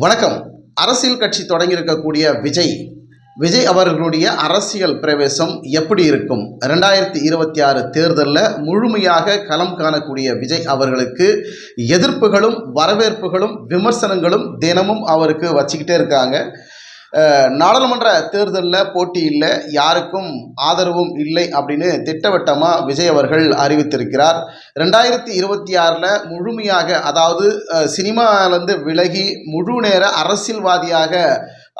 வணக்கம். அரசியல் கட்சி தொடங்கியிருக்கக்கூடிய விஜய். விஜய் அவர்களுடைய அரசியல் பிரவேசம் எப்படி இருக்கும்? ரெண்டாயிரத்தி இருபத்தி ஆறு தேர்தலில் முழுமையாக களம் காணக்கூடிய விஜய் அவர்களுக்கு எதிர்ப்புகளும் வரவேற்புகளும் விமர்சனங்களும் தினமும் அவருக்கு வச்சுக்கிட்டே இருக்காங்க. நாடாளுமன்ற தேர்தலில் போட்டி இல்லை யாருக்கும் ஆதரவும் இல்லை அப்படின்னு திட்டவட்டமாக விஜய் அவர்கள் அறிவித்திருக்கிறார். ரெண்டாயிரத்தி இருபத்தி ஆறில் முழுமையாக அதாவது சினிமாவிலேருந்து விலகி முழு நேர அரசியல்வாதியாக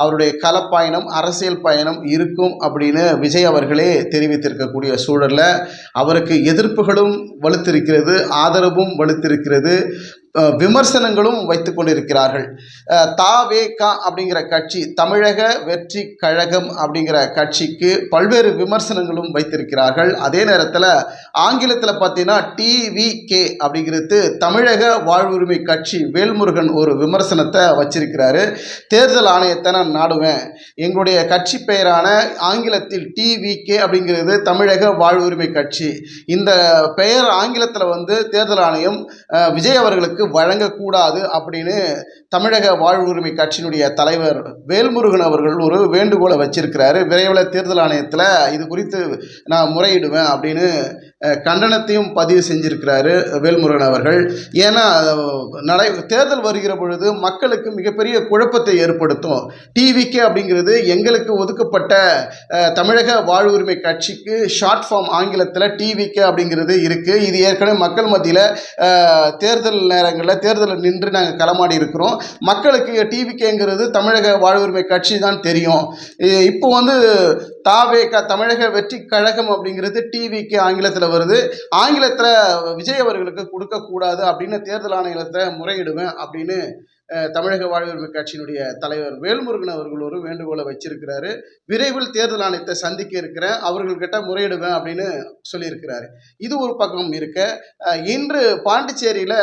அவருடைய களப்பயணம் அரசியல் பயணம் இருக்கும் அப்படின்னு விஜய் அவர்களே தெரிவித்திருக்கக்கூடிய சூழலில் அவருக்கு எதிர்ப்புகளும் வலுத்திருக்கிறது ஆதரவும் வலுத்திருக்கிறது. விமர்சனங்களும் வைத்து கொண்டிருக்கிறார்கள். தாவேகா அப்படிங்கிற கட்சி தமிழக வெற்றி கழகம் அப்படிங்கிற கட்சிக்கு பல்வேறு விமர்சனங்களும் வைத்திருக்கிறார்கள். அதே நேரத்தில் ஆங்கிலத்தில் பார்த்தீங்கன்னா டிவிகே அப்படிங்கிறது தமிழக வாழ்வுரிமை கட்சி வேல்முருகன் ஒரு விமர்சனத்தை வச்சிருக்கிறாரு. தேர்தல் ஆணையத்தை நான் நாடுவேன். எங்களுடைய கட்சி பெயரான ஆங்கிலத்தில் டிவிகே அப்படிங்கிறது தமிழக வாழ்வுரிமை கட்சி. இந்த பெயர் ஆங்கிலத்தில் வந்து தேர்தல் ஆணையம் விஜய் அவர்களுக்கு வழங்கக்கூடாது அப்படின்னு தமிழக வாழ்வுரிமை கட்சியினுடைய தலைவர் வேல்முருகன் அவர்கள் ஒரு வேண்டுகோளை வச்சிருக்கிறாரு. விரைவில் தேர்தல் ஆணையத்தில் இது குறித்து நான் முறையிடுவேன் அப்படின்னு கண்டனத்தையும் பதிவு செஞ்சிருக்கிறாரு வேல்முருகன் அவர்கள். ஏன்னா நடை தேர்தல் வருகிற பொழுது மக்களுக்கு மிகப்பெரிய குழப்பத்தை ஏற்படுத்தும். டிவிகே அப்படிங்கிறது எங்களுக்கு ஒதுக்கப்பட்ட தமிழக வாழ்வுரிமை கட்சிக்கு ஷார்ட் ஃபார்ம் ஆங்கிலத்தில் டிவிகே அப்படிங்கிறது இருக்குது இது ஏற்கனவே மக்கள் மத்தியில் தேர்தல் மாநிலங்களில் தேர்தலில் நின்று நாங்கள் களமாடி இருக்கிறோம். மக்களுக்கு டிவிகேங்கிறது தமிழக வாழ்வுரிமை கட்சி தான் தெரியும் இப்போ வந்து தாவே க தமிழக வெற்றி கழகம் அப்படிங்கிறது டிவிக்கு ஆங்கிலத்தில் வருது. ஆங்கிலத்தில் விஜய் அவர்களுக்கு கொடுக்கக்கூடாது அப்படின்னு தேர்தல் ஆணையத்தை முறையிடுவேன் அப்படின்னு தமிழக வாழ்வுரிமை கட்சியினுடைய தலைவர் வேல்முருகன் அவர்கள் ஒரு வேண்டுகோளை வச்சிருக்கிறாரு. விரைவில் தேர்தல் ஆணையத்தை சந்திக்க இருக்கிறேன் அவர்கள்கிட்ட முறையிடுவேன் அப்படின்னு சொல்லியிருக்கிறாரு. இது ஒரு பக்கம் இருக்க. இன்று பாண்டிச்சேரியில்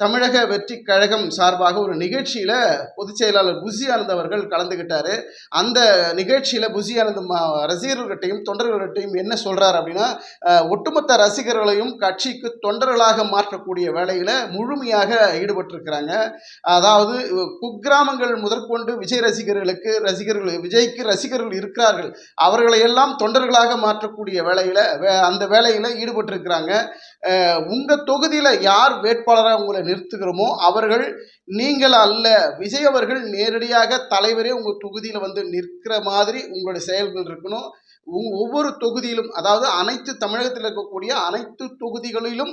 தமிழக வெற்றி கழகம் சார்பாக ஒரு நிகழ்ச்சியில் பொதுச் செயலாளர் புசி ஆனந்த் அவர்கள் கலந்துக்கிட்டாரு அந்த நிகழ்ச்சியில் புசி ஆனந்த் ம- ரசிகர்கள்கிட்டையும் தொண்டர்கள்கிட்டையும் என்ன சொல்றாரு அப்படின்னா ஒட்டுமொத்த ரசிகர்களையும் கட்சிக்கு தொண்டர்களாக மாற்றக்கூடிய வேலையில் முழுமையாக ஈடுபட்டிருக்கிறாங்க. அதாவது குக்கிராமங்கள் முதற்கொண்டு விஜய் ரசிகர்களுக்கு ரசிகர்கள் விஜய்க்கு ரசிகர்கள் இருக்கிறார்கள். அவர்களையெல்லாம் தொண்டர்களாக மாற்றக்கூடிய வேலையில் அந்த வேலையில் ஈடுபட்டிருக்கிறாங்க. உங்கள் உங்க தொகுதியில் யார் வேட்பாளராக உங்களை நிறுத்துகிறோமோ அவர்கள் நீங்கள் அல்ல விஜய் அவர்கள் நேரடியாக தலைவரே உங்கள் தொகுதியில் வந்து நிற்கிற மாதிரி உங்களுடைய செயல்கள் இருக்கணும். உங் ஒவ்வொரு தொகுதியிலும் அதாவது அனைத்து தமிழகத்தில் இருக்கக்கூடிய அனைத்து தொகுதிகளிலும்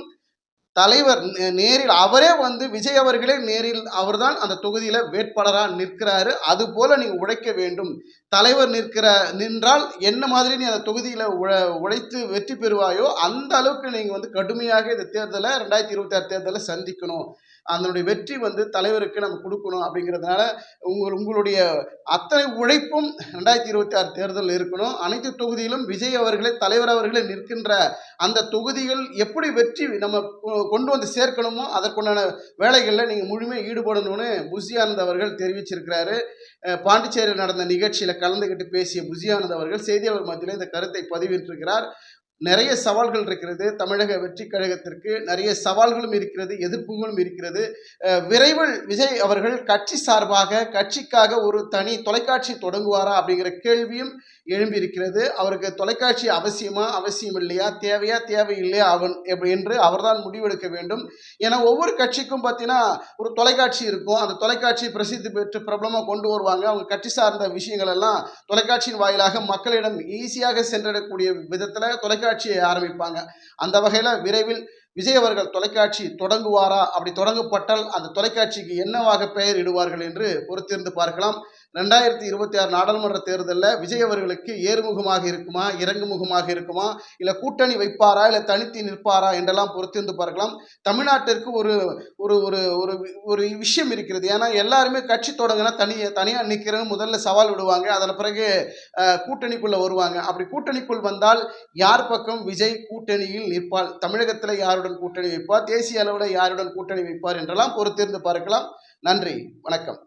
தலைவர் நேரில் அவரே வந்து விஜய் அவர்களே நேரில் அவர்தான் அந்த தொகுதியில் வேட்பாளராக நிற்கிறாரு. அது போல நீங்கள் உழைக்க வேண்டும். தலைவர் நிற்கிற நின்றால் என்ன மாதிரி நீ அந்த தொகுதியில் உழ உழைத்து வெற்றி பெறுவாயோ அந்த அளவுக்கு நீங்கள் வந்து கடுமையாக இந்த தேர்தலை ரெண்டாயிரத்தி இருபத்தி ஆறு தேர்தலை சந்திக்கணும். அதனுடைய வெற்றி வந்து தலைவருக்கு நம்ம கொடுக்கணும் அப்படிங்கிறதுனால உங்கள் உங்களுடைய அத்தனை உழைப்பும் ரெண்டாயிரத்தி இருபத்தி ஆறு தேர்தலில் இருக்கணும். அனைத்து தொகுதியிலும் விஜய் அவர்களே தலைவர் அவர்களே நிற்கின்ற அந்த தொகுதிகள் எப்படி வெற்றி நம்ம கொ- கொண்டு வந்து சேர்க்கணுமோ அதற்குண்டான வேலைகளில் நீங்கள் முழுமையாக ஈடுபடணும்னு புசியானந்த் அவர்கள் தெரிவிச்சிருக்கிறாரு. பாண்டிச்சேரியில் நடந்த நிகழ்ச்சியில் கலந்துக்கிட்டு பேசிய புசியானந்த் அவர்கள் செய்தியாளர் மத்தியில் இந்த கருத்தை பதிவிட்டிருக்கிறார். நிறைய சவால்கள் இருக்கிறது. தமிழக வெற்றி கழகத்திற்கு நிறைய சவால்களும் இருக்கிறது எதிர்ப்புகளும் இருக்கிறது. விரைவில் விஜய் அவர்கள் கட்சி சார்பாக கட்சிக்காக ஒரு தனி தொலைக்காட்சி தொடங்குவாரா அப்படிங்கிற கேள்வியும் எழும்பி இருக்கிறது அவருக்கு தொலைக்காட்சி அவசியமா அவசியம் இல்லையா தேவையா தேவையில்லையா அவன் என்று அவர்தான் முடிவெடுக்க வேண்டும். ஏன்னா ஒவ்வொரு கட்சிக்கும் பார்த்தீங்கன்னா ஒரு தொலைக்காட்சி இருக்கும். அந்த தொலைக்காட்சி பிரசித்தி பெற்று பிரபலமாக கொண்டு வருவாங்க. அவங்க கட்சி சார்ந்த விஷயங்கள் எல்லாம் தொலைக்காட்சியின் வாயிலாக மக்களிடம் ஈஸியாக சென்றடக்கூடிய விதத்தில் தொலைக்காட்சி தொலைக்காட்சியை ஆரம்பிப்பாங்க. அந்த வகையில் விரைவில் விஜய் அவர்கள் தொலைக்காட்சி தொடங்குவாரா? அப்படி தொடங்கப்பட்டால் அந்த தொலைக்காட்சிக்கு என்னவாக பெயர் இடுவார்கள் என்று பொறுத்திருந்து பார்க்கலாம். ரெண்டாயிரத்தி இருபத்தி ஆறு நாடாளுமன்ற தேர்தலில் விஜய் அவர்களுக்கு ஏறுமுகமாக இருக்குமா இறங்குமுகமாக இருக்குமா இல்லை கூட்டணி வைப்பாரா இல்லை தனித்து நிற்பாரா என்றெல்லாம் பொறுத்திருந்து பார்க்கலாம். தமிழ்நாட்டிற்கு ஒரு ஒரு ஒரு ஒரு ஒரு விஷயம் இருக்கிறது. ஏன்னா எல்லாருமே கட்சி தொடங்கினா தனி தனியாக நிற்கிறவங்க முதல்ல சவால் விடுவாங்க. அதன் பிறகு கூட்டணிக்குள்ளே வருவாங்க. அப்படி கூட்டணிக்குள் வந்தால் யார் பக்கம் விஜய் கூட்டணியில் நிற்பார்? தமிழகத்தில் யாருடன் கூட்டணி வைப்பார்? தேசிய அளவில் யாருடன் கூட்டணி வைப்பார்? என்றெல்லாம் பொறுத்திருந்து பார்க்கலாம். நன்றி. வணக்கம்.